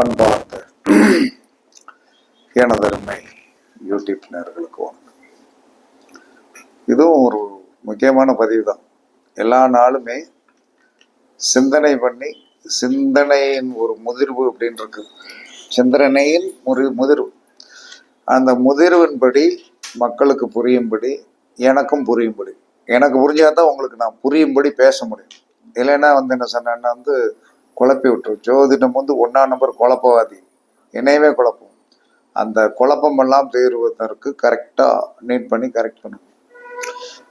அன்பார்ந்த எனதருமை யூடியூப் நேர்களுக்கு வணக்கம். இதுவும் ஒரு முக்கியமான பதிவு தான் எல்லா நாளுமே சிந்தனை பண்ணி சிந்தனையின் ஒரு முதிர்வு அப்படின்னு இருக்கு சிந்தனையின் முறி முதிர்வு. அந்த முதிர்வின்படி மக்களுக்கு புரியும்படி எனக்கும் புரியும்படி. எனக்கு புரிஞ்சாதான் உங்களுக்கு நான் புரியும்படி பேச முடியும். இல்லைன்னா வந்து என்ன சொன்னேன்னா வந்து குழப்பி விட்டுரும் ஜோதிடம் வந்து ஒன்றா நம்பர் குழப்பவாதி. என்னையவே குழப்பம். அந்த குழப்பமெல்லாம் தீர்வதற்கு கரெக்டாக நீட் பண்ணி கரெக்ட் பண்ணும்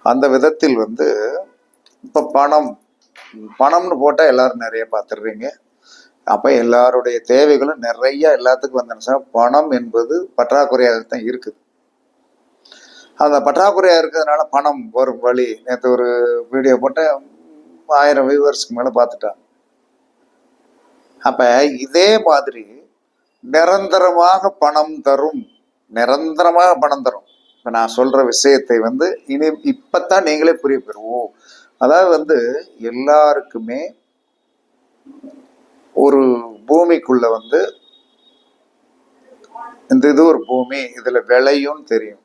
அந்த விதத்தில் வந்து இப்போ பணம் பணம்னு போட்டால் எல்லாரும் நிறைய பார்த்துடுறீங்க. அப்போ எல்லாருடைய தேவைகளும் நிறைய எல்லாத்துக்கும் வந்து பணம் என்பது பற்றாக்குறையாக தான் இருக்குது. அந்த பற்றாக்குறையாக இருக்கிறதுனால பணம் வரும் வழி. நேற்று ஒரு வீடியோ போட்டேன். ஆயிரம் வியூவர்ஸ்க்கு மேலே பார்த்துட்டான் அப்போ இதே மாதிரி நிரந்தரமாக பணம் தரும் நிரந்தரமாக பணம் தரும். இப்போ நான் சொல்கிற விஷயத்தை வந்து இனி இப்போத்தான் நீங்களே புரிய பெறுவோம். அதாவது வந்து எல்லாருக்குமே ஒரு பூமிக்குள்ள வந்து இந்த இது ஒரு பூமி இதில் விளையும் தெரியும்.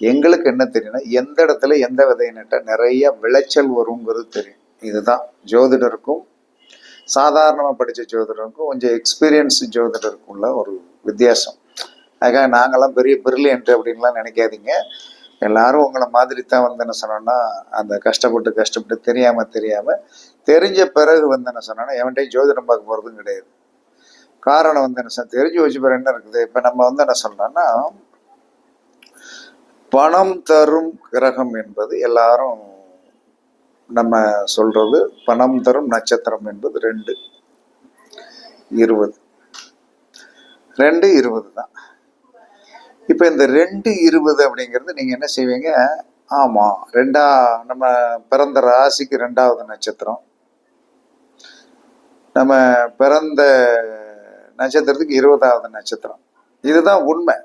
எங்களுக்கு என்ன தெரியும்னா எந்த இடத்துல எந்த விதை நிறைய விளைச்சல் வருங்கிறது தெரியும். இதுதான் ஜோதிடருக்கும் சாதாரணமாக படித்த ஜோதிடருக்கும் கொஞ்சம் எக்ஸ்பீரியன்ஸ் ஜோதிடருக்குள்ள ஒரு வித்தியாசம். அதுக்காக நாங்களாம் பெரிய பிரில்லியன்ட் அப்படின்லாம் நினைக்காதீங்க. எல்லாரும் உங்களை மாதிரி தான் வந்து என்ன சொன்னோன்னா அந்த கஷ்டப்பட்டு கஷ்டப்பட்டு தெரியாமல் தெரியாமல் தெரிஞ்ச பிறகு வந்து என்ன சொன்னோன்னா எவன்ட்டையும் ஜோதிடம் பார்க்க போகிறதும் கிடையாது. காரணம் வந்து என்ன சொன்ன தெரிஞ்சு வச்சு பிறகு என்ன இருக்குது? இப்போ நம்ம வந்து என்ன சொல்றோம்னா பணம் தரும் கிரகம் என்பது எல்லாரும் நம்ம சொல்றது பணம் தரும் நட்சத்திரம் என்பது ரெண்டு இருபது. ரெண்டு இருபது தான். இப்போ இந்த ரெண்டு இருபது அப்படிங்கிறது நீங்க என்ன செய்வீங்க? ஆமாம் ரெண்டா நம்ம பிறந்த ராசிக்கு ரெண்டாவது நட்சத்திரம். நம்ம பிறந்த நட்சத்திரத்துக்கு இருபதாவது நட்சத்திரம். இதுதான் உண்மை.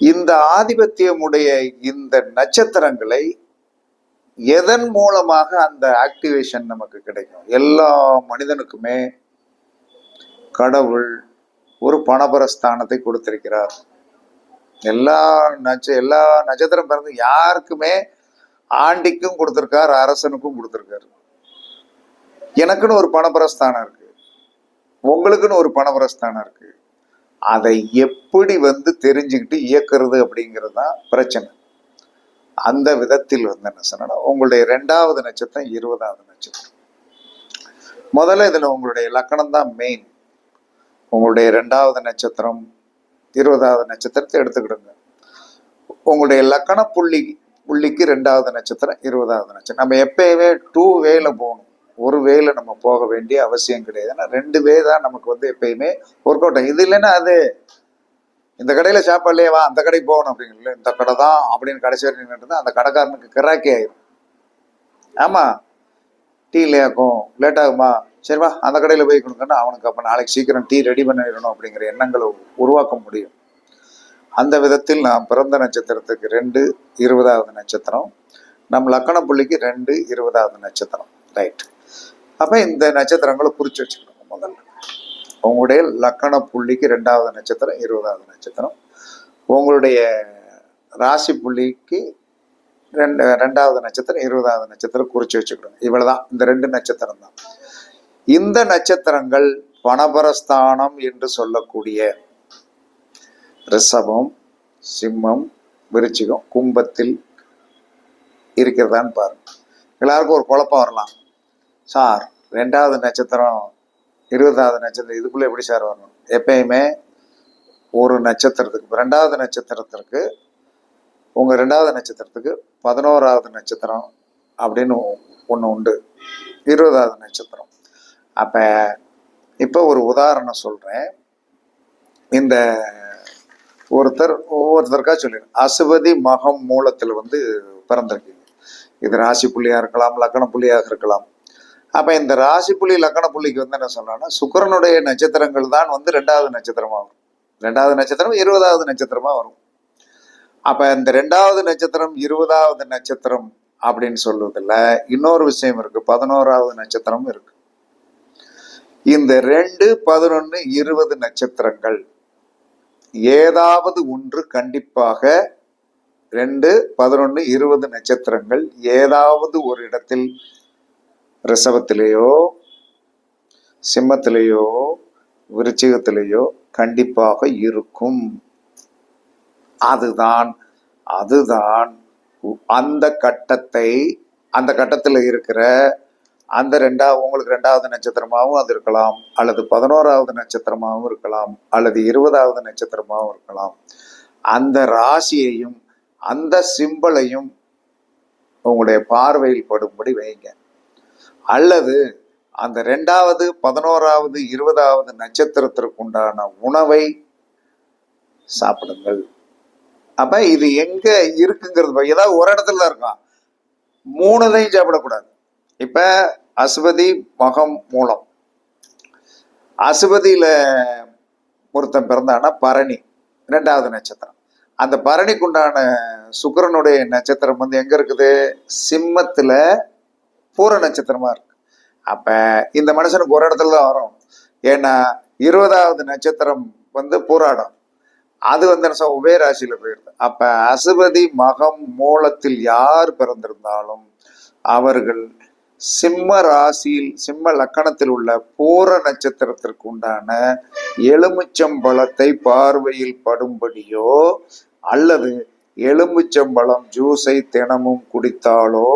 இந்த ஆதிபத்தியமுடைய இந்த நட்சத்திரங்களை எதன் மூலமாக அந்த ஆக்டிவேஷன் நமக்கு கிடைக்கும்? எல்லா மனிதனுக்குமே கடவுள் ஒரு பணபரஸ்தானத்தை கொடுத்திருக்கிறார். எல்லா நட்ச எல்லா நட்சத்திரம் பிறந்து யாருக்குமே ஆண்டிக்கும் கொடுத்துருக்கார் அரசனுக்கும் கொடுத்துருக்காரு. எனக்குன்னு ஒரு பணபரஸ்தானம் இருக்கு. உங்களுக்குன்னு ஒரு பணபரஸ்தானம் இருக்கு. அதை எப்படி வந்து தெரிஞ்சுக்கிட்டு இயக்குறது அப்படிங்கிறது தான் பிரச்சனை. அந்த விதத்தில் வந்து என்ன சொன்னா உங்களுடைய ரெண்டாவது நட்சத்திரம் இருபதாவது நட்சத்திரம். முதல்ல இதுல உங்களுடைய லக்கணம் தான் மெயின் உங்களுடைய ரெண்டாவது நட்சத்திரம் இருபதாவது நட்சத்திரத்தை எடுத்துக்கிடுங்க. உங்களுடைய லக்கண புள்ளி புள்ளிக்கு ரெண்டாவது நட்சத்திரம் இருபதாவது நட்சத்திரம். நம்ம எப்பயுமே டூ வேல போகணும். ஒரு வேல நம்ம போக வேண்டிய அவசியம் கிடையாது ஏன்னா ரெண்டு வே தான் நமக்கு வந்து எப்பயுமே ஒர்க் அவுட் ஆகும். இது இல்லைன்னா அது இந்த கடையில் சாப்பாடுலையே வா அந்த கடைக்கு போகணும் அப்படிங்கல இந்த கடை தான் அப்படின்னு கடைசி வரை நின்றுட்டு அந்த கடைக்காரனுக்கு கிராக்கி ஆயிரும். ஆமாம் டீ லேக்கும் லேட் ஆகுமா? சரி வா அந்த கடையில் போய் கொடுக்கணும் அவனுக்கு அப்போ நாளைக்கு சீக்கிரம் டீ ரெடி பண்ணிடணும் அப்படிங்கிற எண்ணங்களை உருவாக்க முடியும். அந்த விதத்தில் நான் பிறந்த நட்சத்திரத்துக்கு ரெண்டு இருபதாவது நட்சத்திரம். நம் லக்கண புள்ளிக்கு ரெண்டு இருபதாவது நட்சத்திரம். ரைட் அப்போ இந்த நட்சத்திரங்களை குறித்து வச்சுக்கணும் முதல்ல. உங்களுடைய லக்கண புள்ளிக்கு ரெண்டாவது நட்சத்திரம் இருபதாவது நட்சத்திரம். உங்களுடைய ராசி புள்ளிக்கு ரெண்டு ரெண்டாவது நட்சத்திரம் இருபதாவது நட்சத்திரம் குறித்து வச்சுக்கணும். இவ்வளவுதான். இந்த ரெண்டு நட்சத்திரம் தான். இந்த நட்சத்திரங்கள் பணபரஸ்தானம் என்று சொல்லக்கூடிய ரிஷபம் சிம்மம் விருச்சிகம் கும்பத்தில் இருக்கிறதான்னு பாருங்க. எல்லாருக்கும் ஒரு குழப்பம் வரலாம். சார் ரெண்டாவது நட்சத்திரம் இருபதாவது நட்சத்திரம் இதுக்குள்ளே எப்படி சார் வரணும்? எப்பயுமே ஒரு நட்சத்திரத்துக்கு ரெண்டாவது நட்சத்திரத்திற்கு உங்கள் ரெண்டாவது நட்சத்திரத்துக்கு பதினோராவது நட்சத்திரம் அப்படின்னு ஒன்று உண்டு. இருபதாவது நட்சத்திரம். அப்போ இப்போ ஒரு உதாரணம் சொல்கிறேன் இந்த ஒருத்தர் ஒவ்வொருத்தருக்கா சொல்லிடுறேன். அசுவதி மகம் மூலத்தில் வந்து பிறந்திருக்கீங்க. இது ராசி புள்ளியாக இருக்கலாம் லக்கண புள்ளியாக இருக்கலாம். அப்போ இந்த ராசி புள்ளி லக்கண புள்ளிக்கு வந்து என்ன சொல்றாங்கன்னா சுக்கரனுடைய நட்சத்திரங்கள் தான் வந்து ரெண்டாவது நட்சத்திரமா வரும். ரெண்டாவது நட்சத்திரம் இருபதாவது நட்சத்திரமா வரும். அப்ப இந்த ரெண்டாவது நட்சத்திரம் இருபதாவது நட்சத்திரம் அப்படின்னு சொல்வதில் இன்னொரு விஷயம் இருக்கு. பதினோராவது நட்சத்திரம் இருக்கு. இந்த ரெண்டு பதினொன்னு இருபது நட்சத்திரங்கள் ஏதாவது ஒன்று கண்டிப்பாக ரெண்டு பதினொன்னு இருபது நட்சத்திரங்கள் ஏதாவது ஒரு இடத்தில் ரிஷபத்திலேயோ சிம்மத்திலேயோ விருச்சிகத்திலேயோ கண்டிப்பாக இருக்கும். அதுதான் அதுதான் அந்த கட்டத்தை அந்த கட்டத்தில் இருக்கிற அந்த ரெண்டாவது உங்களுக்கு ரெண்டாவது நட்சத்திரமாகவும் அது இருக்கலாம் அல்லது பதினோராவது நட்சத்திரமாகவும் இருக்கலாம் அல்லது இருபதாவது நட்சத்திரமாகவும் இருக்கலாம். அந்த ராசியையும் அந்த சிம்பலையும் உங்களுடைய பார்வையில் படும்படி வைங்க. அல்லது அந்த ரெண்டாவது பதினோராவது இருபதாவது நட்சத்திரத்திற்குண்டான உணவை சாப்பிடுங்கள். அப்ப இது எங்க இருக்குங்கிறது ஏதாவது ஒரு இடத்துல தான் இருக்கும் மூணுதையும் சாப்பிடக்கூடாது. இப்ப அசுபதி மகம் மூலம். அசுபதியில ஒருத்தன் பிறந்தானா பரணி ரெண்டாவது நட்சத்திரம். அந்த பரணிக்குண்டான சுக்கிரனுடைய நட்சத்திரம் வந்து எங்க இருக்குது? சிம்மத்துல பூர நட்சத்திரமா இருக்கு. அப்ப இந்த மனுஷனுக்கு ஒரு இடத்துல தான் வரும். ஏன்னா இருபதாவது நட்சத்திரம் வந்து பூராடம். அது வந்து என்ன சொல்ல, உபய ராசியில போயிடுது. அப்ப அசுபதி மகம் மூலத்தில் யார் பிறந்திருந்தாலும் அவர்கள் சிம்ம ராசியில் சிம்ம லக்கணத்தில் உள்ள பூர நட்சத்திரத்திற்கு உண்டான எலுமிச்சம்பழத்தை பார்வையில் படும்படியோ அல்லது எலுமிச்சம்பழம் ஜூஸை தினமும் குடித்தாலோ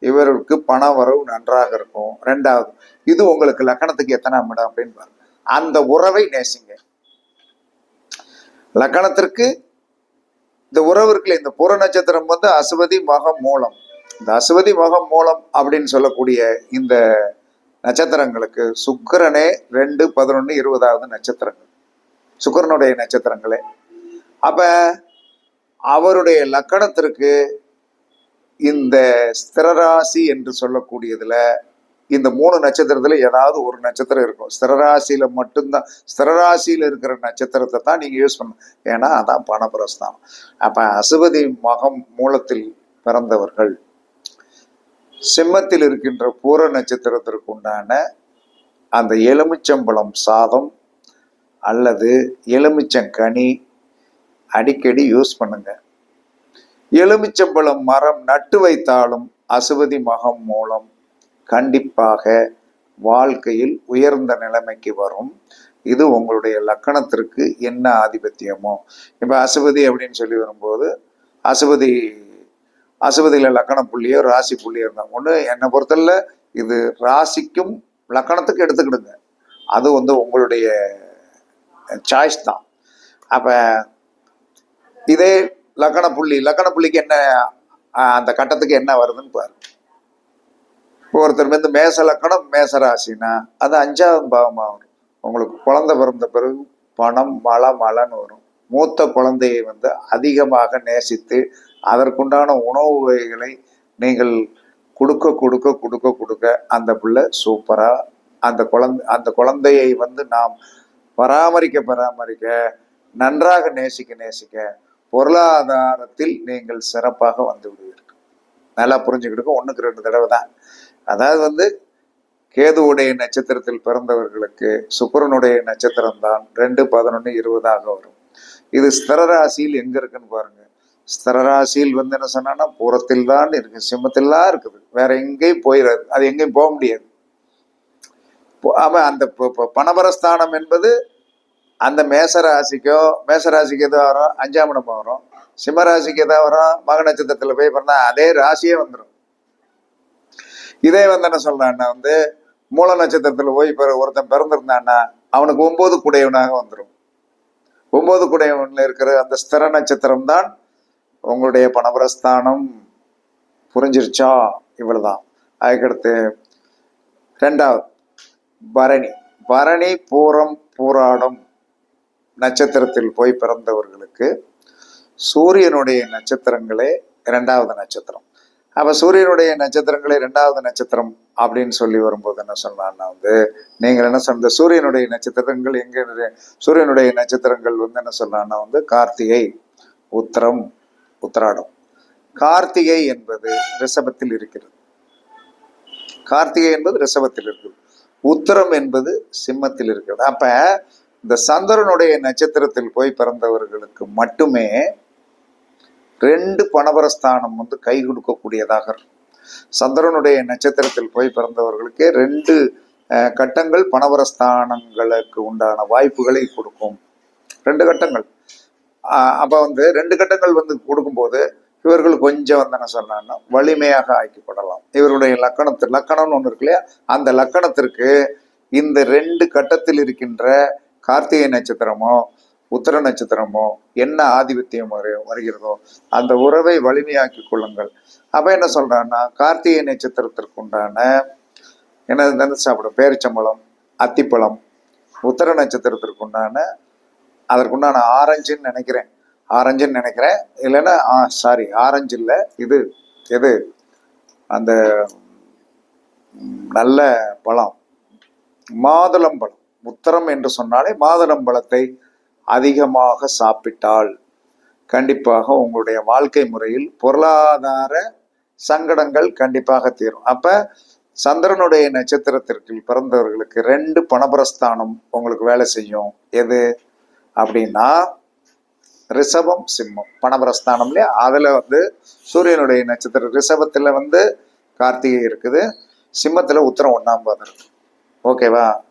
இவருக்கு பண வரவு நன்றாக இருக்கும். ரெண்டாவது இது உங்களுக்கு லக்கணத்துக்கு எத்தனாம் இடம் அப்படின்னு பாருங்க. அந்த உறவை நேசிங்க. லக்கணத்திற்கு இந்த உறவு இருக்குல்ல இந்த புற நட்சத்திரம் வந்து அசுவதி மகம் மூலம். இந்த அசுவதி மகம் மூலம் அப்படின்னு சொல்லக்கூடிய இந்த நட்சத்திரங்களுக்கு சுக்கரனே ரெண்டு பதினொன்று இருபதாவது நட்சத்திரங்கள். சுக்கிரனுடைய நட்சத்திரங்களே. அப்ப அவருடைய லக்கணத்திற்கு இந்த ஸ்திரராசி என்று சொல்லக்கூடியதுல இந்த மூணு நட்சத்திரத்துல ஏதாவது ஒரு நட்சத்திரம் இருக்கும். ஸ்திரராசியில மட்டும்தான் ஸ்திரராசியில இருக்கிற நட்சத்திரத்தை தான் நீங்க யூஸ் பண்ணணும். ஏன்னா அதான் பணப்பிரஸ்தானம். அப்ப அசுபதி மகம் மூலத்தில் பிறந்தவர்கள் சிம்மத்தில் இருக்கின்ற பூர நட்சத்திரத்திற்கு உண்டான அந்த எலுமிச்சம்பழம் சாதம் அல்லது எலுமிச்சங்கனி அடிக்கடி யூஸ் பண்ணுங்க. எலுமிச்சம்பழம் மரம் நட்டு வைத்தாலும் அசுவதி மகம் மூலம் கண்டிப்பாக வாழ்க்கையில் உயர்ந்த நிலைமைக்கு வரும். இது உங்களுடைய லக்கணத்திற்கு என்ன ஆதிபத்தியமோ. இப்போ அசுபதி அப்படின்னு சொல்லி வரும்போது அசுபதி அசுபதியில் லக்கண புள்ளியோ ராசி புள்ளியோ இருந்தால் ஒன்று என்னை பொறுத்தல இது ராசிக்கும் லக்கணத்துக்கு எடுத்துக்கிடுங்க. அது வந்து உங்களுடைய சாய்ஸ் தான். அப்போ இதே லக்கண புள்ளி லக்கண புள்ளிக்கு என்ன அந்த கட்டத்துக்கு என்ன வருதுன்னு பாரு. இப்போ ஒருத்தர் வந்து மேச லக்கணம் மேச ராசினா அது அஞ்சாவது பாவமாக வரும். உங்களுக்கு குழந்தை பிறந்த பிறகு பணம் மழை மழைன்னு வரும். மூத்த குழந்தையை வந்து அதிகமாக நேசித்து அதற்குண்டான உணவு வகைகளை நீங்கள் கொடுக்க கொடுக்க கொடுக்க கொடுக்க அந்த பிள்ளை சூப்பராக அந்த குழந்தை அந்த குழந்தையை வந்து நாம் பராமரிக்க பராமரிக்க நன்றாக நேசிக்க நேசிக்க பொருளாதாரத்தில் நீங்கள் சிறப்பாக வந்து விடுவீர்கள். நல்லா புரிஞ்சுக்கிட்டு ஒன்றுக்கு ரெண்டு தடவை தான். அதாவது வந்து கேதுவுடைய நட்சத்திரத்தில் பிறந்தவர்களுக்கு சுக்கரனுடைய நட்சத்திரம் தான் ரெண்டு பதினொன்று இருபதாக வரும். இது ஸ்திரராசியில் எங்கே இருக்குன்னு பாருங்க. ஸ்திரராசியில் வந்து என்ன சொன்னா பூரத்தில் தான் இருக்கு சிம்மத்தில் தான் இருக்குது. வேற எங்கேயும் போயிடாது அது எங்கேயும் போக முடியாது. இப்போ அவன் அந்த ப- ப- பணபரஸ்தானம் என்பது அந்த மேசராசிக்கோ மேசராசிக்கு எதோ வரும்? அஞ்சாம் இடம் வரும். சிம்மராசிக்கு எதோ வரும்? மக நட்சத்திரத்தில் போய் பிறந்தா அதே ராசியே வந்துடும் இதே வந்து என்ன சொல்றான்னா வந்து மூல நட்சத்திரத்தில் போய் பிற ஒருத்தன் பிறந்திருந்தான்னா அவனுக்கு ஒன்பது குடையவனாக வந்துடும் ஒன்பது குடையவனில் இருக்கிற அந்த ஸ்திர நட்சத்திரம் தான் உங்களுடைய பணபரஸ்தானம் புரிஞ்சிருச்சா? இவ்வளவுதான். அதுக்கடுத்து ரெண்டாவது பரணி. பரணி பூரம் பூராடம். நட்சத்திரத்தில் போய் பிறந்தவர்களுக்கு சூரியனுடைய நட்சத்திரங்களே இரண்டாவது நட்சத்திரம். அப்ப சூரியனுடைய நட்சத்திரங்களே இரண்டாவது நட்சத்திரம் அப்படின்னு சொல்லி வரும்போது என்ன சொன்னான்னா வந்து நீங்கள் என்ன சொன்ன சூரியனுடைய நட்சத்திரங்கள் எங்க சூரியனுடைய நட்சத்திரங்கள் வந்து என்ன சொன்னான்னா வந்து கார்த்திகை உத்திரம் உத்திராடம். கார்த்திகை என்பது ரிஷபத்தில் இருக்கிறது. கார்த்திகை என்பது ரிஷபத்தில் இருக்குது உத்தரம் என்பது சிம்மத்தில் இருக்கிறது. அப்ப இந்த சந்திரனுடைய நட்சத்திரத்தில் போய் பிறந்தவர்களுக்கு மட்டுமே ரெண்டு பணவரஸ்தானம் வந்து கை கொடுக்கக்கூடியதாக இருக்கும். சந்திரனுடைய நட்சத்திரத்தில் போய் பிறந்தவர்களுக்கு ரெண்டு கட்டங்கள் பணவரஸ்தானங்களுக்கு உண்டான வாய்ப்புகளை கொடுக்கும். ரெண்டு கட்டங்கள். அப்போ வந்து ரெண்டு கட்டங்கள் வந்து கொடுக்கும்போது இவர்கள் கொஞ்சம் வந்து என்ன சொன்னான்னா வலிமையாக ஆக்கிப்படலாம் இவருடைய லக்கணத்து லக்கணம்னு ஒன்று இருக்கு இல்லையா? அந்த லக்கணத்திற்கு இந்த ரெண்டு கட்டத்தில் இருக்கின்ற கார்த்திகை நட்சத்திரமோ உத்தர நட்சத்திரமோ என்ன ஆதிபத்தியம் வரு வருகிறதோ அந்த உறவை வலிமையாக்கி கொள்ளுங்கள். அப்ப என்ன சொல்றான்னா கார்த்திகை நட்சத்திரத்திற்கு உண்டான என்ன நினைச்சு சாப்பிடும்? பேரிச்சம்பழம் அத்திப்பழம் உத்தர நட்சத்திரத்திற்கு உண்டான அதற்குண்டான ஆரஞ்சுன்னு நினைக்கிறேன். ஆரஞ்சுன்னு நினைக்கிறேன். இல்லைன்னா சாரி ஆரஞ்சு இல்லை இது எது? அந்த நல்ல பழம். மாதுளம்பழம். உத்தரம் என்று சொன்னாலே மாதுளம்பழத்தை அதிகமாக சாப்பிட்டால் கண்டிப்பாக உங்களுடைய வாழ்க்கை முறையில் பொருளாதார சங்கடங்கள் கண்டிப்பாக தீரும். அப்ப சந்திரனுடைய நட்சத்திரத்திற்கு பிறந்தவர்களுக்கு ரெண்டு பணபரஸ்தானம் உங்களுக்கு வேலை செய்யும். எது? அப்படின்னா ரிஷபம் சிம்மம். பணபரஸ்தானம் இல்லையா? அதில் வந்து சூரியனுடைய நட்சத்திரம் ரிஷபத்தில் வந்து கார்த்திகை இருக்குது. சிம்மத்தில் உத்தரம் ஒன்றாம் பாதம் இருக்கு. ஓகேவா?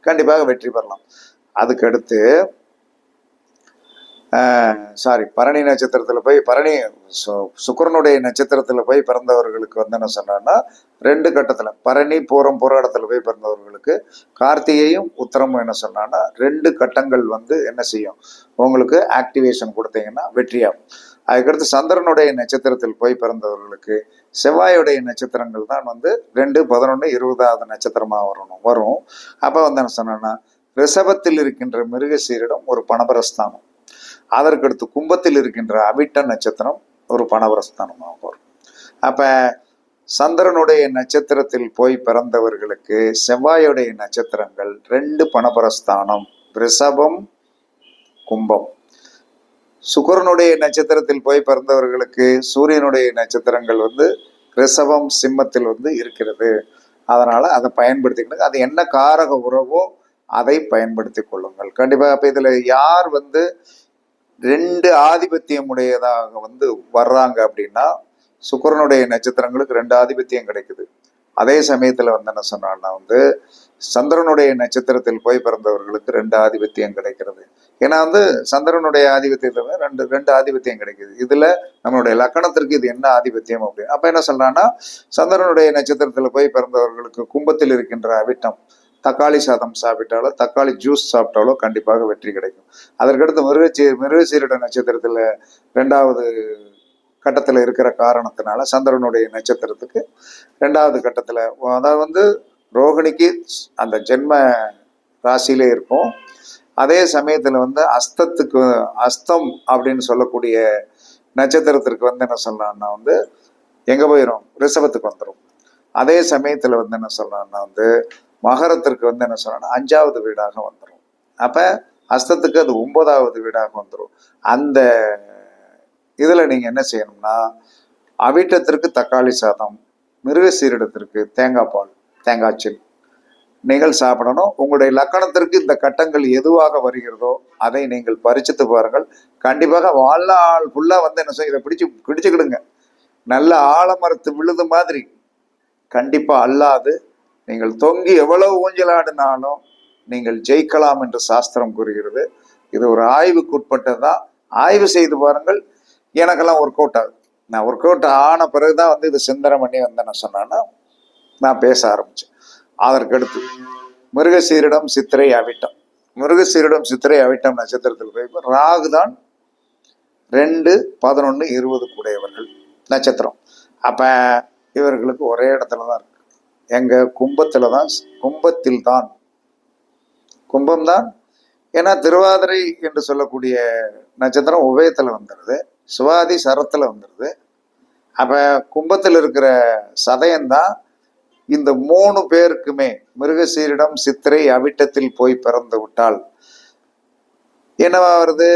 கண்டிப்பாக வெற்றி பெறலாம். அதுக்கு அடுத்து சாரி பரணி நட்சத்திரத்துல போய் பரணி சு- சுக்கிரனுடைய நட்சத்திரத்துல போய் பிறந்தவர்களுக்கு வந்து என்ன சொன்னான்னா ரெண்டு கட்டத்துல பரணி பூரம் போராட்டத்துல போய் பிறந்தவர்களுக்கு கார்த்திகையும் உத்தரமும் என்ன சொன்னான்னா ரெண்டு கட்டங்கள் வந்து என்ன செய்யும்? உங்களுக்கு ஆக்டிவேஷன் கொடுத்தீங்கன்னா வெற்றியாகும். அதுக்கடுத்து சந்திரனுடைய நட்சத்திரத்தில் போய் பிறந்தவர்களுக்கு செவ்வாயுடைய நட்சத்திரங்கள் தான் வந்து ரெண்டு பதினொன்று இருபதாவது நட்சத்திரமா வரணும். வரும். அப்போ வந்து என்ன சொன்னேன்னா ரிஷபத்தில் இருக்கின்ற மிருகசீரிடம் ஒரு பணபரஸ்தானம் அதற்கடுத்து கும்பத்தில் இருக்கின்ற அவிட்ட நட்சத்திரம் ஒரு பணபரஸ்தானமாக வரும். அப்ப சந்திரனுடைய நட்சத்திரத்தில் போய் பிறந்தவர்களுக்கு செவ்வாயுடைய நட்சத்திரங்கள் ரெண்டு பணபரஸ்தானம் ரிஷபம் கும்பம். சுக்கிரனுடைய நட்சத்திரத்தில் போய் பிறந்தவர்களுக்கு சூரியனுடைய நட்சத்திரங்கள் வந்து ரிஷபம் சிம்மத்தில் வந்து இருக்கிறது. அதனால அதை பயன்படுத்திக்கணும். அது என்ன காரக உறவோ அதை பயன்படுத்தி கொள்ளுங்கள். கண்டிப்பாக அப்ப இதுல யார் வந்து ரெண்டு ஆதிபத்தியம் உடையதாக வந்து வர்றாங்க அப்படின்னா சுக்கரனுடைய நட்சத்திரங்களுக்கு ரெண்டு ஆதிபத்தியம் கிடைக்குது. அதே சமயத்துல வந்து என்ன சொன்னான்னா வந்து சந்திரனுடைய நட்சத்திரத்தில் போய் பிறந்தவர்களுக்கு ரெண்டு ஆதிபத்தியம் கிடைக்கிறது. ஏன்னா வந்து சந்திரனுடைய ஆதிபத்தியத்தில் ரெண்டு ரெண்டு ஆதிபத்தியம் கிடைக்குது. இதுல நம்மளுடைய லக்கணத்திற்கு இது என்ன ஆதிபத்தியம் அப்படின்னு அப்ப என்ன சொல்றான்னா சந்திரனுடைய நட்சத்திரத்துல போய் பிறந்தவர்களுக்கு கும்பத்தில் இருக்கின்ற அவிட்டம் தக்காளி சாதம் சாப்பிட்டாலோ தக்காளி ஜூஸ் சாப்பிட்டாலோ கண்டிப்பாக வெற்றி கிடைக்கும். அதற்கடுத்து மிருகச்சீ மிருகசீரட நட்சத்திரத்துல ரெண்டாவது கட்டத்தில் இருக்கிற காரணத்தினால சந்திரனுடைய நட்சத்திரத்துக்கு ரெண்டாவது கட்டத்தில் அதாவது வந்து ரோகிணிக்கு அந்த ஜென்ம ராசியிலே இருக்கும். அதே சமயத்தில் வந்து அஸ்தத்துக்கு அஸ்தம் அப்படின்னு சொல்லக்கூடிய நட்சத்திரத்திற்கு வந்து என்ன சொல்லலாம்னா வந்து எங்கே போயிடும் ரிஷபத்துக்கு வந்துடும் அதே சமயத்தில் வந்து என்ன சொல்லலாம்னா வந்து மகரத்திற்கு வந்து என்ன சொல்லலாம்னா அஞ்சாவது வீடாக வந்துடும் அப்போ அஸ்தத்துக்கு அது ஒன்பதாவது வீடாக வந்துடும் அந்த இதில் நீங்கள் என்ன செய்யணும்னா அவிட்டத்திற்கு தக்காளி சாதம் மிருகசீரிடத்திற்கு தேங்காய் பால் தேங்காய்ச்சல் நீங்கள் சாப்பிடணும். உங்களுடைய லக்கணத்திற்கு இந்த கட்டங்கள் எதுவாக வருகிறதோ அதை நீங்கள் பறிச்சுத்து பாருங்கள். கண்டிப்பாக வாழ்நாள் ஃபுல்லாக வந்து என்ன செய்ய இதை பிடிச்சு பிடிச்சுக்கிடுங்க. நல்ல ஆலமரத்து விழுது மாதிரி. கண்டிப்பாக அல்லாது நீங்கள் தொங்கி எவ்வளவு ஊஞ்சலாடினாலும் நீங்கள் ஜெயிக்கலாம் என்று சாஸ்திரம் கூறுகிறது. இது ஒரு ஆய்வுக்குட்பட்டதுதான் ஆய்வு செய்து பாருங்கள். எனக்கெல்லாம் ஒர்க் அவுட் ஆகுது. நான் ஒர்க் அவுட் ஆன பிறகுதான் வந்து இது சிந்தனை பண்ணி வந்து சொன்னேன்னா நான் பேச ஆரம்பிச்சேன். அதற்கடுத்து மிருகசீரிடம் சித்திரை அவிட்டம். மிருகசீரிடம் சித்திரை அவிட்டம் நட்சத்திரத்தில் போய் ராகு தான் ரெண்டு பதினொன்று இருபது கூடையவர்கள் நட்சத்திரம். அப்போ இவர்களுக்கு ஒரே இடத்துல தான் இருக்கு. எங்கள் கும்பத்தில் தான் கும்பத்தில் தான். கும்பம் தான் ஏன்னா திருவாதிரை என்று சொல்லக்கூடிய நட்சத்திரம் உபயத்தில் வந்துடுது சுவாதி சரத்தில் வந்துடுது அப்போ கும்பத்தில் இருக்கிற சதயம்தான் இந்த மூணு பேருக்குமே மிருகசீரிடம் சித்திரை அவிட்டத்தில் போய் பிறந்து விட்டால் என்னவா வருது?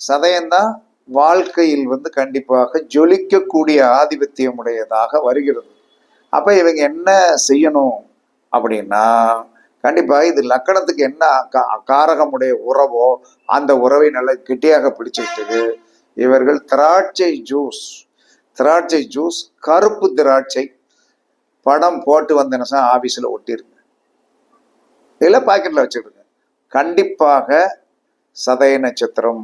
சதயம்தான் வாழ்க்கையில் வந்து கண்டிப்பாக ஜொலிக்கக்கூடிய ஆதிபத்தியம் உடையதாக வருகிறது. அப்ப இவங்க என்ன செய்யணும் அப்படின்னா கண்டிப்பாக இது லக்கணத்துக்கு என்ன காரகமுடைய உறவோ அந்த உறவை நல்லா கெட்டியாக பிடிச்சிக்கிட்டு இவர்கள் திராட்சை ஜூஸ் திராட்சை ஜூஸ் கருப்பு திராட்சை படம் போட்டு வந்தேன்னா ஆஃபீஸில் ஒட்டிருங்க இல்லை பாக்கெட்டில் வச்சுருங்க கண்டிப்பாக சதய நட்சத்திரம்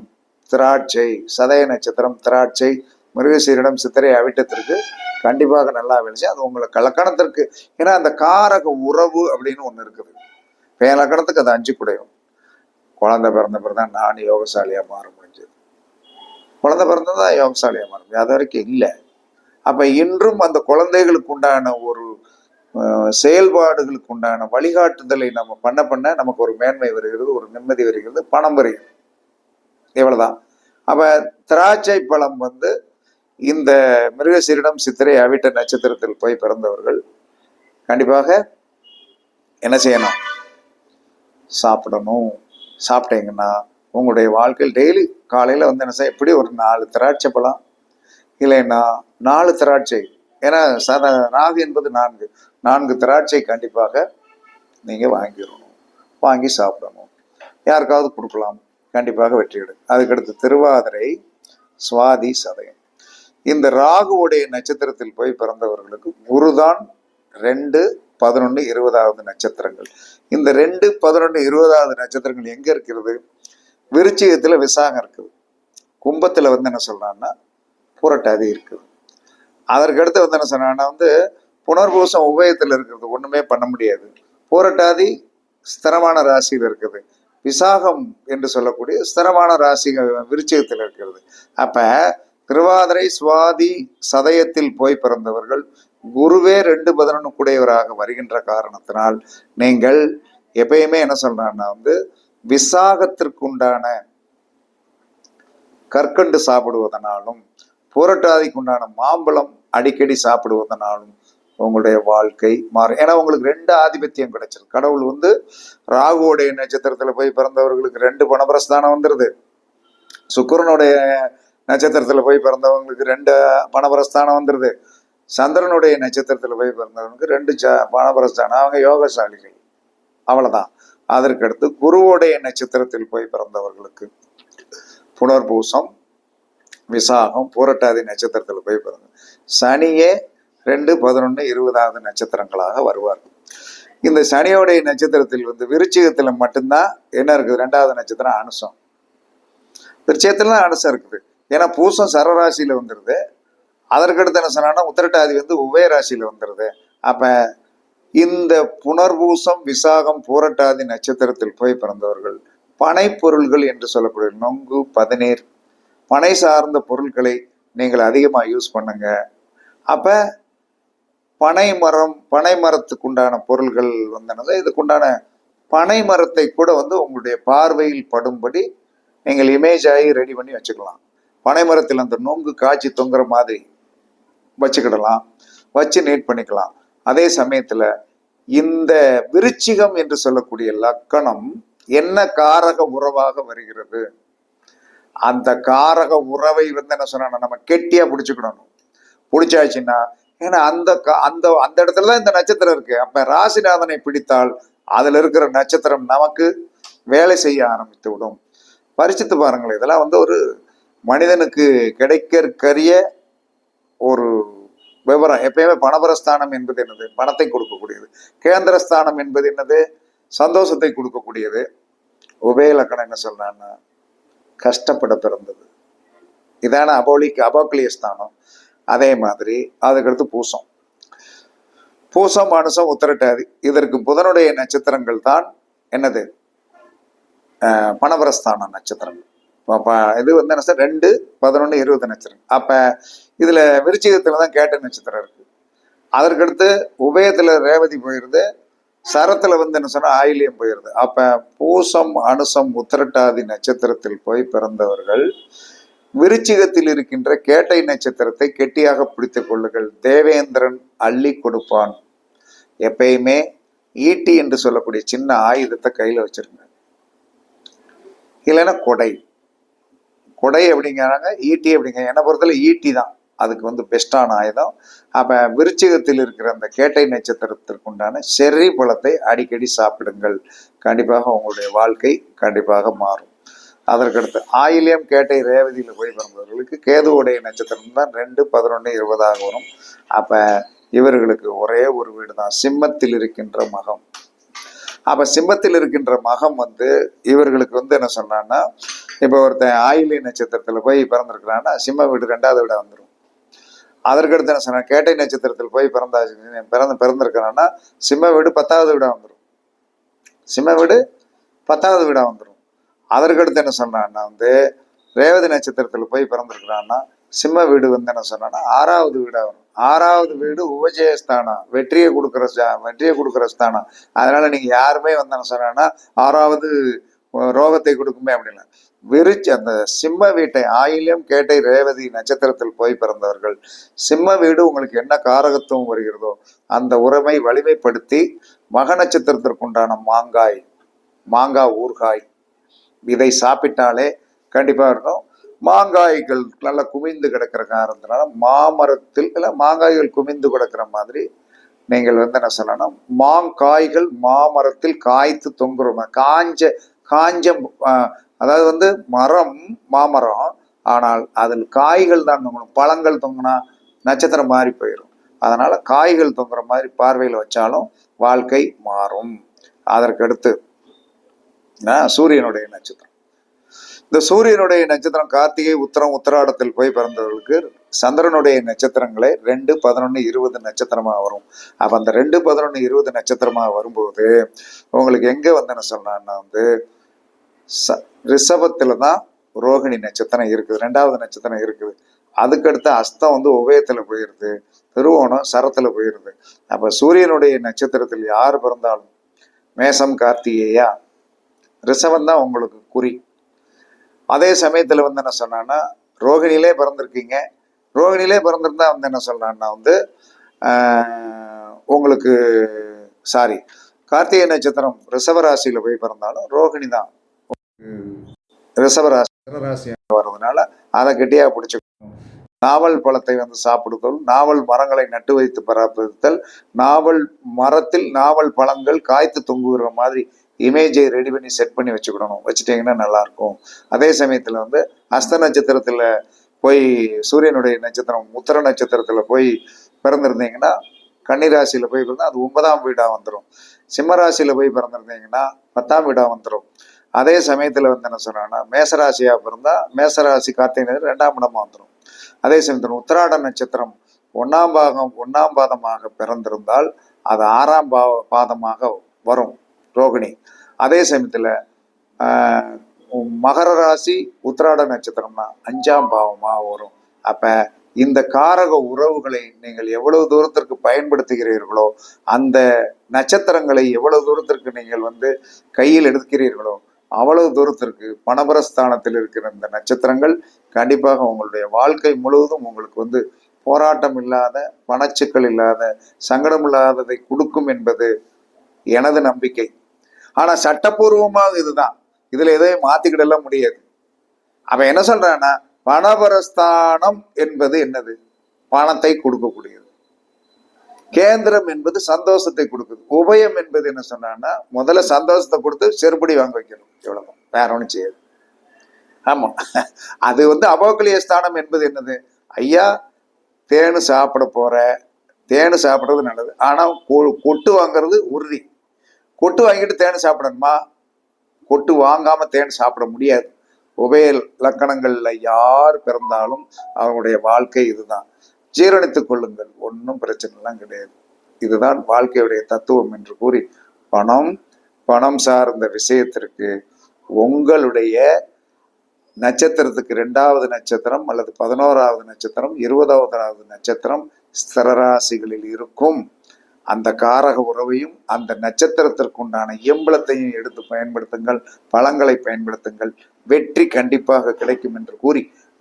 திராட்சை சதய நட்சத்திரம் திராட்சை மிருகசீரிடம் சித்திரை அவிட்டத்திற்கு கண்டிப்பாக நல்லா விளைச்சு அது உங்களை கலக்கணத்திற்கு ஏன்னா அந்த காரக உறவு அப்படின்னு ஒன்று இருக்குது. பேலக்கணத்துக்கு அது அஞ்சு குடையும். குழந்தை பிறந்த பிறகு தான் நான் யோகசாலியாக மாற முடிஞ்சது. குழந்தை பிறந்தது தான் யோகசாலியாக மாற முடியும். அது வரைக்கும் இல்லை. அப்போ இன்றும் அந்த குழந்தைகளுக்கு உண்டான ஒரு செயல்பாடுகளுக்கு உண்டான வழிகாட்டுதலை நம்ம பண்ண பண்ண நமக்கு ஒரு மேன்மை வருகிறது ஒரு நிம்மதி வருகிறது பணம் வருகிறது. இவ்வளவுதான். அப்ப திராட்சை பழம் வந்து இந்த மிருகசீரிடம் சித்திரை அவிட்ட நட்சத்திரத்தில் போய் பிறந்தவர்கள் கண்டிப்பாக என்ன செய்யணும்? சாப்பிடணும். சாப்பிட்டீங்கன்னா உங்களுடைய வாழ்க்கையில் டெய்லி காலையில் வந்து என்ன செய்ய எப்படி ஒரு நாலு திராட்சை பழம் இல்லைன்னா நாலு திராட்சை. ஏன்னா சத ராகு என்பது நான்கு. நான்கு திராட்சை கண்டிப்பாக நீங்கள் வாங்கிடணும். வாங்கி சாப்பிடணும். யாருக்காவது கொடுக்கலாம். கண்டிப்பாக வெற்றியிடும் அதுக்கடுத்து திருவாதிரை சுவாதி சதயம். இந்த ராகுவுடைய நட்சத்திரத்தில் போய் பிறந்தவர்களுக்கு குருதான் ரெண்டு பதினொன்று இருபதாவது நட்சத்திரங்கள். இந்த ரெண்டு பதினொன்று இருபதாவது நட்சத்திரங்கள் எங்க இருக்கிறது? விருச்சிகத்தில் விசாகம் இருக்குது. கும்பத்தில் வந்து என்ன சொல்றான்னா புரட்டாதி இருக்குது. அதற்கடுத்து வந்து என்ன சொன்னான்னா வந்து புனர்பூசம் உபயத்தில் இருக்கிறது ஒண்ணுமே பண்ண முடியாது. போராட்டாதி ஸ்திரமான ராசியில் இருக்குது. விசாகம் என்று சொல்லக்கூடிய ஸ்திரமான ராசி விருச்சிகத்தில் இருக்கிறது. அப்ப திருவாதிரை சுவாதி சதயத்தில் போய் பிறந்தவர்கள் குருவே ரெண்டு பதினொன்று கூடையவராக வருகின்ற காரணத்தினால் நீங்கள் எப்பயுமே என்ன சொல்றான்னா வந்து விசாகத்திற்குண்டான கற்கண்டு சாப்பிடுவதனாலும் புரட்டாதிக்கு உண்டான மாம்பழம் அடிக்கடி சாப்பிடுவதனாலும் உங்களுடைய வாழ்க்கை மாறும். ஏன்னா உங்களுக்கு ரெண்டு ஆதிபத்தியம் கிடைச்சது கடவுள் வந்து ராகுவோடைய நட்சத்திரத்தில் போய் பிறந்தவர்களுக்கு ரெண்டு பணபிரஸ்தானம் வந்துடுது சுக்கரனுடைய நட்சத்திரத்தில் போய் பிறந்தவங்களுக்கு ரெண்டு பணபிரஸ்தானம் வந்துடுது சந்திரனுடைய நட்சத்திரத்தில் போய் பிறந்தவங்களுக்கு ரெண்டு ச பணபிரஸ்தானம் அவங்க யோகசாலிகள். அவ்வளோதான் அதற்கடுத்து குருவோடைய நட்சத்திரத்தில் போய் பிறந்தவர்களுக்கு புனர்பூசம் விசாகம் பூரட்டாதி நட்சத்திரத்தில் போய் பிறந்த சனியே ரெண்டு பதினொன்று இருபதாவது நட்சத்திரங்களாக வருவார்கள் இந்த சனியோடைய நட்சத்திரத்தில் வந்து விருச்சிகத்தில் மட்டும்தான் என்ன இருக்குது? ரெண்டாவது நட்சத்திரம் அனுசம். விருச்சிகத்துல தான் அனுசம் இருக்குது. ஏன்னா பூசம் சரராசியில் வந்துடுது அதற்கடுத்து என்ன சொன்னா உத்திரட்டாதி வந்து உபய ராசியில வந்துடுது அப்ப இந்த புனர்பூசம் விசாகம் பூரட்டாதி நட்சத்திரத்தில் போய் பிறந்தவர்கள் பனை பொருள்கள் என்று சொல்லக்கூடிய நொங்கு பதநீர் பனை சார்ந்த பொருட்களை நீங்கள் அதிகமாக யூஸ் பண்ணுங்க. அப்போ பனை மரம் பனை மரத்துக்கு உண்டான பொருள்கள் வந்தனது இதுக்குண்டான பனை மரத்தை கூட வந்து உங்களுடைய பார்வையில் படும்படி நீங்கள் இமேஜ் ஆகி ரெடி பண்ணி வச்சுக்கலாம். பனை மரத்தில் அந்த நொங்கு காய்ச்சி தொங்குற மாதிரி வச்சுக்கிடலாம். வச்சு நீட் பண்ணிக்கலாம். அதே சமயத்தில் இந்த விருச்சிகம் என்று சொல்லக்கூடிய லக்கணம் என்ன காரக உறவாக வருகிறது? அந்த காரக உறவை வந்து என்ன சொன்னா நம்ம கெட்டியா பிடிச்சுக்கணும் பிடிச்சாச்சுன்னா ஏன்னா அந்த க- அந்த அந்த இடத்துல தான் இந்த நட்சத்திரம் இருக்கு. அப்ப ராசிநாதனை பிடித்தால் அதுல இருக்கிற நட்சத்திரம் நமக்கு வேலை செய்ய ஆரம்பித்து விடும். பரிசித்து பாருங்களேன். இதெல்லாம் வந்து ஒரு மனிதனுக்கு கிடைக்கற்கரிய ஒரு விவரம். எப்பயுமே பணபரஸ்தானம் என்பது என்னது? பணத்தை கொடுக்கக்கூடியது. கேந்திரஸ்தானம் என்பது என்னது? சந்தோஷத்தை கொடுக்கக்கூடியது. உபயலக்கணம் என்ன சொல்றான்னா கஷ்டப்பட பிறந்தது. இதான அபோலிக் அபோக்லிய ஸ்தானம் அதே மாதிரி அதுக்கடுத்து பூசம். பூசம் மனுஷம் உத்தரட்டாதி. இதற்கு புதனுடைய நட்சத்திரங்கள் தான் என்னது? பணபரஸ்தான நட்சத்திரங்கள். இது வந்து என்ன சார்? ரெண்டு பதினொன்று இருபது நட்சத்திரம். அப்போ இதில் விருச்சிகத்தில் தான் கேட்ட நட்சத்திரம் இருக்குது அதற்கடுத்து உபயத்தில் ரேவதி போயிருது சரத்துல வந்து என்ன சொன்னா ஆயிலியம் போயிருது. அப்ப பூசம் அனுசம் உத்திரட்டாதி நட்சத்திரத்தில் போய் பிறந்தவர்கள் விருச்சிகத்தில் இருக்கின்ற கேட்டை நட்சத்திரத்தை கெட்டியாக பிடித்துக் கொள்ளுங்கள். தேவேந்திரன் அள்ளி கொடுப்பான். எப்பயுமே ஈட்டி என்று சொல்லக்கூடிய சின்ன ஆயுதத்தை கையில வச்சிருங்க. இல்லைன்னா கொடை. கொடை அப்படிங்கிறாங்க ஈட்டி அப்படிங்க. என்னை பொறுத்தல ஈட்டி தான். அதுக்கு வந்து பெஸ்டான ஆயுதம். அப்போ விருச்சிகத்தில் இருக்கிற அந்த கேட்டை நட்சத்திரத்திற்கு உண்டான செர்ரி பழத்தை அடிக்கடி சாப்பிடுங்கள். கண்டிப்பாக உங்களுடைய வாழ்க்கை கண்டிப்பாக மாறும். அதற்கடுத்து ஆயிலியம் கேட்டை ரேவதியில் போய் பிறந்தவர்களுக்கு கேதுவுடைய நட்சத்திரம் தான் ரெண்டு பதினொன்று இருபதாக வரும். அப்போ இவர்களுக்கு ஒரே ஒரு வீடு தான் சிம்மத்தில் இருக்கின்ற மகம். அப்போ சிம்மத்தில் இருக்கின்ற மகம் வந்து இவர்களுக்கு வந்து என்ன சொன்னான்னா இப்போ ஒருத்தன் ஆயிலி நட்சத்திரத்தில் போய் பிறந்திருக்கிறான்னா சிம்ம வீடு ரெண்டாவது வீடாக வந்துடும் அதற்கடுத்து என்ன சொன்னா கேட்டை நட்சத்திரத்தில் போய் பிறந்தா பிறந்து பிறந்திருக்கிறேன்னா சிம்ம வீடு பத்தாவது வீடாக வந்துடும் சிம்ம வீடு பத்தாவது வீடாக வந்துடும் அதற்கடுத்து என்ன சொன்னான்னா வந்து ரேவதி நட்சத்திரத்தில் போய் பிறந்திருக்கிறான்னா சிம்ம வீடு வந்து என்ன சொன்னான்னா ஆறாவது வீடாக வரும். ஆறாவது வீடு உபஜயஸ்தானம். வெற்றியை கொடுக்குற வெற்றியை கொடுக்குற ஸ்தானம். அதனால நீங்க யாருமே வந்து என்ன சொன்னா ஆறாவது ரோகத்தை கொடுக்குமே அப்படின்னா. விரிச்சு அந்த சிம்ம வீட்டை ஆயிலும் கேட்டை ரேவதி நட்சத்திரத்தில் போய் பிறந்தவர்கள் சிம்ம வீடு உங்களுக்கு என்ன காரகத்துவம் வருகிறதோ அந்த உறவை வலிமைப்படுத்தி மக நட்சத்திரத்திற்குண்டான மாங்காய் மாங்காய் ஊறுகாய் இதை சாப்பிட்டாலே கண்டிப்பாக இருக்கும். மாங்காய்கள் நல்லா குமிந்து கிடக்கிற காரணத்தினால மாமரத்தில் இல்லை மாங்காய்கள் குமிந்து கிடக்கிற மாதிரி நீங்கள் வந்து என்ன சொல்லணும் மாங்காய்கள் மாமரத்தில் காய்த்து தொங்குறோம் காஞ்ச காஞ்ச அதாவது வந்து மரம் மாமரம் ஆனால் அதில் காய்கள் தான் தொங்கணும். பழங்கள் தொங்கினா நட்சத்திரம் மாறி போயிடும் அதனால காய்கள் தொங்குற மாதிரி பார்வையில் வச்சாலும் வாழ்க்கை மாறும். அதற்கடுத்து ஆஹ், சூரியனுடைய நட்சத்திரம். இந்த சூரியனுடைய நட்சத்திரம் கார்த்திகை உத்தரம் உத்தராடத்தில் போய் பிறந்தவர்களுக்கு சந்திரனுடைய நட்சத்திரங்களே ரெண்டு பதினொன்று இருபது நட்சத்திரமா வரும். அப்ப அந்த ரெண்டு பதினொன்று இருபது நட்சத்திரமா வரும்போது உங்களுக்கு எங்க வந்தேன்னு சொன்னான்னா வந்து ச ரிஷபத்துல தான் ரோகிணி நட்சத்திரம் இருக்குது ரெண்டாவது நட்சத்திரம் இருக்குது. அதுக்கடுத்து அஸ்தம் வந்து உபயத்துல போயிருது திருவோணம் சரத்துல போயிருது. அப்ப சூரியனுடைய நட்சத்திரத்தில் யார் பிறந்தாலும் மேசம் கார்த்திகேயா ரிஷபம் தான் உங்களுக்கு குறி. அதே சமயத்துல வந்து என்ன சொன்னான்னா ரோகிணிலே பிறந்திருக்கீங்க. ரோகிணிலே பிறந்திருந்தா வந்து என்ன சொல்கிறான்னா வந்து ஆஹ், உங்களுக்கு சாரி கார்த்திகை நட்சத்திரம் ரிஷபராசியில போய் பிறந்தாலும் ரோகிணி தான். ரிஷபராசி ரிஷபராசியாக வர்றதுனால அதை கெட்டியாக பிடிச்சிக்கணும். நாவல் பழத்தை வந்து சாப்பிடுதல் நாவல் மரங்களை நட்டு வைத்து பராமரித்தல் நாவல் மரத்தில் நாவல் பழங்கள் காய்த்து தொங்குகிற மாதிரி இமேஜை ரெடி பண்ணி செட் பண்ணி வச்சுக்கிடணும். வச்சுட்டீங்கன்னா நல்லா இருக்கும் அதே சமயத்தில் வந்து அஸ்த நட்சத்திரத்தில் போய் சூரியனுடைய நட்சத்திரம் உத்தர நட்சத்திரத்தில் போய் பிறந்திருந்தீங்கன்னா கன்னிராசியில் போய் பிறந்தா அது ஒன்பதாம் வீடாக வந்துடும் சிம்ம ராசியில போய் பிறந்திருந்தீங்கன்னா பத்தாம் வீடாக வந்துடும் அதே சமயத்தில் வந்து என்ன சொன்னாங்கன்னா மேசராசியாக பிறந்தால் மேசராசி கார்த்திகை நேரம் ரெண்டாம் இடமா வந்துடும் அதே சமயத்தில் உத்திராட நட்சத்திரம் ஒன்றாம் பாகம் ஒன்றாம் பாதமாக பிறந்திருந்தால் அது ஆறாம் பா பாதமாக வரும் ரோகிணி. அதே சமயத்தில் மகர ராசி உத்திராட நட்சத்திரம்னா அஞ்சாம் பாவமாக வரும். அப்போ இந்த காரக உறவுகளை நீங்கள் எவ்வளவு தூரத்திற்கு பயன்படுத்துகிறீர்களோ அந்த நட்சத்திரங்களை எவ்வளவு தூரத்திற்கு நீங்கள் வந்து கையில் எடுக்கிறீர்களோ அவ்வளவு தூரத்திற்கு பணபரஸ்தானத்தில் இருக்கிற இந்த நட்சத்திரங்கள் கண்டிப்பாக உங்களுடைய வாழ்க்கை முழுவதும் உங்களுக்கு வந்து போராட்டம் இல்லாத பணச்சிக்கல் இல்லாத சங்கடம் இல்லாததை கொடுக்கும் என்பது எனது நம்பிக்கை. ஆனா சட்டப்பூர்வமாக இதுதான். இதுல எதையும் மாத்திக்கிடலாம் முடியாது. அவன் என்ன சொல்றான்னா பணபரஸ்தானம் என்பது என்னது? பணத்தை கொடுக்கக்கூடியது. கேந்திரம் என்பது சந்தோஷத்தை கொடுக்குது. உபயம் என்பது என்ன சொன்னான்னா முதல்ல சந்தோஷத்தை கொடுத்து செருப்படி வாங்க வைக்கணும். இவ்வளவுதான். வேற ஒன்றும் செய்யாது. ஆமா. அது வந்து அபோக்கலிய ஸ்தானம் என்பது என்னது? ஐயா தேனு சாப்பிட போற தேனு சாப்பிடுறது நல்லது. ஆனா கொ- கொட்டு வாங்குறது உறுதி. கொட்டு வாங்கிட்டு தேன் சாப்பிடணுமா? கொட்டு வாங்காம தேன் சாப்பிட முடியாது. உபய லக்கணங்கள்ல யார் பிறந்தாலும் அவங்களுடைய வாழ்க்கை இதுதான். ஜீரணித்துக் கொள்ளுங்கள். ஒன்றும் பிரச்சனைலாம் கிடையாது. இதுதான் வாழ்க்கையுடைய தத்துவம் என்று கூறி பணம் பணம் சார்ந்த விஷயத்திற்கு உங்களுடைய நட்சத்திரத்துக்கு ரெண்டாவது நட்சத்திரம் அல்லது பதினோராவது நட்சத்திரம் இருபதாவது நட்சத்திரம் ஸ்திரராசிகளில் இருக்கும். அந்த காரக உறவையும் அந்த நட்சத்திரத்திற்குண்டான எம்பளத்தையும் எடுத்து பயன்படுத்துங்கள் பழங்களை பயன்படுத்துங்கள். வெற்றி கண்டிப்பாக கிடைக்கும் என்று கூறி